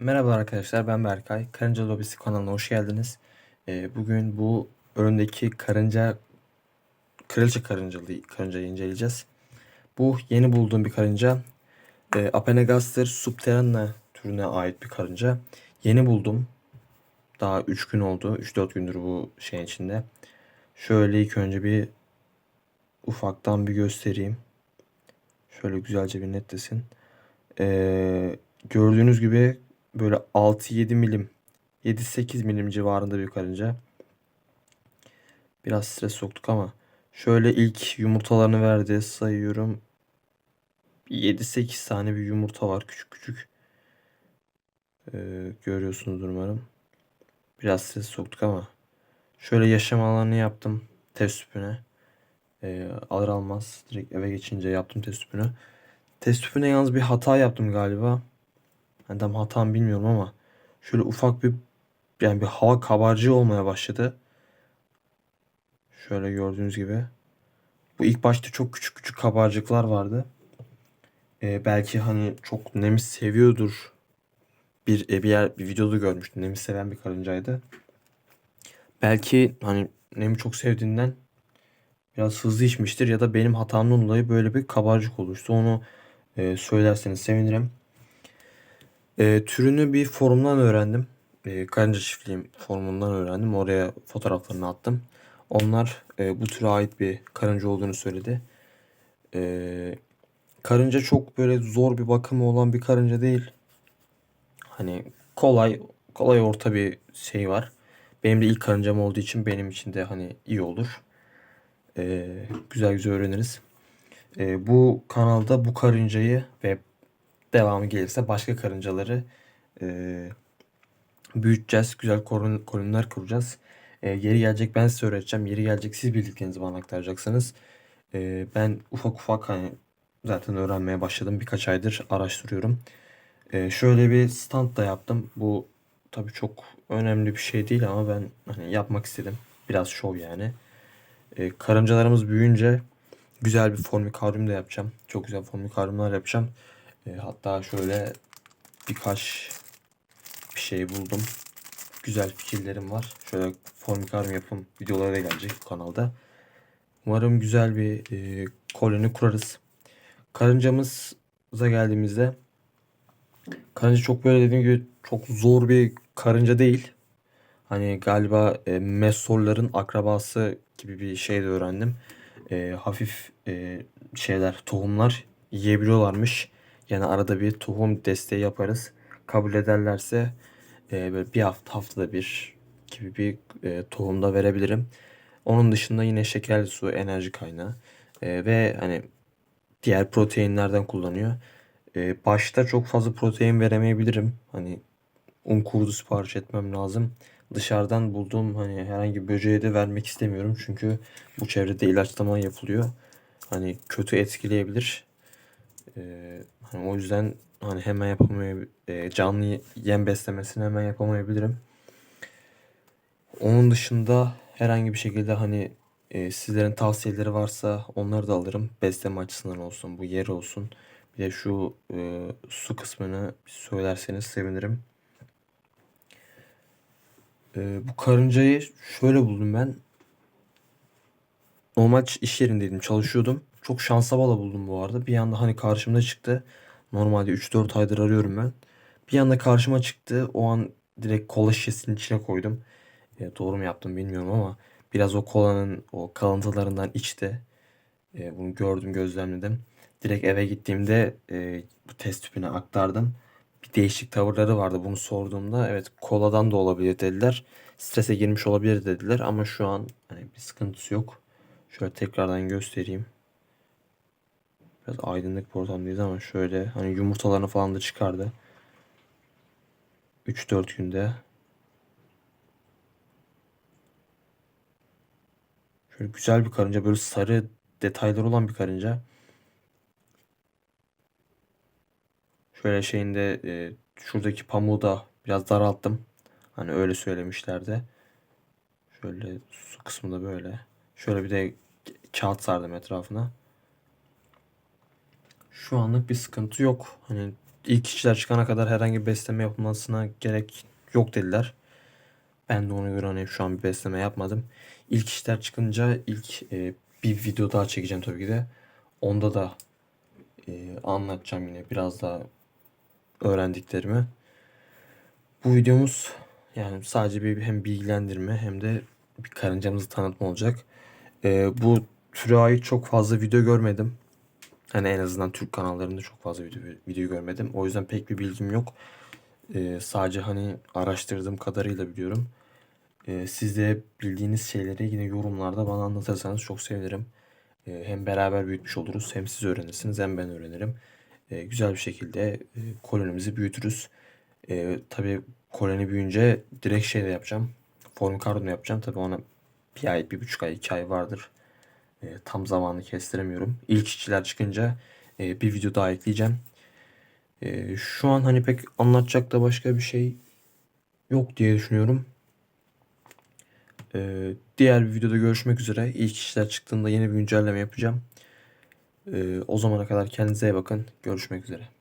Merhaba arkadaşlar ben Berkay. Karınca Lobisi kanalına hoş geldiniz. Ee, bugün bu önündeki karınca, kraliçe karıncalı karıncayı inceleyeceğiz. Bu yeni bulduğum bir karınca. Ee, Apenagaster subterrana türüne ait bir karınca. Yeni buldum. Daha 3 gün oldu. 3-4 gündür bu şeyin içinde. Şöyle ilk önce bir ufaktan bir göstereyim. Şöyle güzelce bir netlesin. Ee, gördüğünüz gibi böyle 6-7 milim 7-8 milim civarında bir karınca. Biraz stres soktuk ama şöyle ilk yumurtalarını verdi sayıyorum. 7-8 tane bir yumurta var küçük küçük. Ee, görüyorsunuzdur umarım. Biraz stres soktuk ama şöyle yaşam alanını yaptım test tüpüne. Ee, alır almaz direkt eve geçince yaptım test tüpünü. Test tüpüne yalnız bir hata yaptım galiba. Yani tam hatam bilmiyorum ama şöyle ufak bir yani bir hava kabarcığı olmaya başladı. Şöyle gördüğünüz gibi. Bu ilk başta çok küçük küçük kabarcıklar vardı. Ee, belki hani çok nemi seviyordur. Bir, e, bir yer bir videoda görmüştüm. Nemi seven bir karıncaydı. Belki hani nemi çok sevdiğinden biraz hızlı içmiştir ya da benim hatamdan dolayı böyle bir kabarcık oluştu. Onu e, söylerseniz sevinirim. E, türünü bir forumdan öğrendim. E, karınca çiftliğim forumundan öğrendim. Oraya fotoğraflarını attım. Onlar e, bu türe ait bir karınca olduğunu söyledi. E, karınca çok böyle zor bir bakımı olan bir karınca değil. Hani kolay kolay orta bir şey var. Benim de ilk karıncam olduğu için benim için de hani iyi olur. E, güzel güzel öğreniriz. E, bu kanalda bu karıncayı ve devamı gelirse başka karıncaları e, büyüteceğiz. Güzel korun, koloniler kuracağız. E, yeri gelecek ben size öğreteceğim. Yeri gelecek siz bildiklerinizi bana aktaracaksınız. E, ben ufak ufak hani zaten öğrenmeye başladım. Birkaç aydır araştırıyorum. E, şöyle bir stand da yaptım. Bu tabii çok önemli bir şey değil ama ben hani yapmak istedim. Biraz şov yani. E, karıncalarımız büyüyünce güzel bir formikaryum da yapacağım. Çok güzel formikaryumlar yapacağım. E, hatta şöyle birkaç bir şey buldum. Güzel fikirlerim var. Şöyle formikaryum yapım videoları da gelecek bu kanalda. Umarım güzel bir e, koloni kurarız. Karıncamıza geldiğimizde karınca çok böyle dediğim gibi çok zor bir karınca değil. Hani galiba e, mesolların akrabası gibi bir şey de öğrendim. E, hafif e, şeyler, tohumlar yiyebiliyorlarmış. Yani arada bir tohum desteği yaparız. Kabul ederlerse e, böyle bir hafta haftada bir gibi bir e, tohum da verebilirim. Onun dışında yine şekerli su enerji kaynağı e, ve hani diğer proteinlerden kullanıyor. E, başta çok fazla protein veremeyebilirim. Hani un kurdu sipariş etmem lazım. Dışarıdan bulduğum hani herhangi böceğe de vermek istemiyorum. Çünkü bu çevrede ilaçlama yapılıyor. Hani kötü etkileyebilir. Ee, hani o yüzden hani hemen yapamayabilirim. E, canlı yem beslemesini hemen yapamayabilirim. Onun dışında herhangi bir şekilde hani e, sizlerin tavsiyeleri varsa onları da alırım. Besleme açısından olsun, bu yer olsun. Bir de şu e, su kısmını söylerseniz sevinirim. E, bu karıncayı şöyle buldum ben. Normal iş yerindeydim, çalışıyordum. Çok şansa bala buldum bu arada. Bir anda hani karşımda çıktı. Normalde 3-4 aydır arıyorum ben. Bir anda karşıma çıktı. O an direkt kola şişesinin içine koydum. E, doğru mu yaptım bilmiyorum ama biraz o kolanın o kalıntılarından içti. E, bunu gördüm, gözlemledim. Direkt eve gittiğimde e, bu test tüpüne aktardım. Bir değişik tavırları vardı. Bunu sorduğumda evet koladan da olabilir dediler. Strese girmiş olabilir dediler ama şu an hani bir sıkıntısı yok. Şöyle tekrardan göstereyim. Biraz aydınlık bir ortamdayız ama şöyle hani yumurtalarını falan da çıkardı. 3-4 günde. Şöyle güzel bir karınca. Böyle sarı detaylar olan bir karınca. Şöyle şeyinde e, şuradaki pamuğu da biraz daralttım. Hani öyle söylemişlerdi. Şöyle su kısmı da böyle. Şöyle bir de kağıt sardım etrafına. Şu anlık bir sıkıntı yok. Hani ilk işçiler çıkana kadar herhangi bir besleme yapılmasına gerek yok dediler. Ben de ona göre hani şu an bir besleme yapmadım. İlk işler çıkınca ilk e, bir video daha çekeceğim tabii ki de. Onda da e, anlatacağım yine biraz daha öğrendiklerimi. Bu videomuz yani sadece bir hem bilgilendirme hem de bir karıncamızı tanıtma olacak. E, bu türe ait çok fazla video görmedim. Hani en azından Türk kanallarında çok fazla video, video görmedim. O yüzden pek bir bilgim yok. E, sadece hani araştırdığım kadarıyla biliyorum. E, siz de bildiğiniz şeyleri yine yorumlarda bana anlatırsanız çok sevinirim. E, hem beraber büyütmüş oluruz hem siz öğrenirsiniz hem ben öğrenirim. E, güzel bir şekilde e, kolonimizi büyütürüz. E, tabii koloni büyüyünce direkt şey de yapacağım. Form karbonu yapacağım. Tabii ona bir ay, bir buçuk ay, iki ay vardır. E, tam zamanı kestiremiyorum. İlk işçiler çıkınca e, bir video daha ekleyeceğim. E, şu an hani pek anlatacak da başka bir şey yok diye düşünüyorum. E, diğer bir videoda görüşmek üzere. İlk işler çıktığında yeni bir güncelleme yapacağım. E, o zamana kadar kendinize iyi bakın. Görüşmek üzere.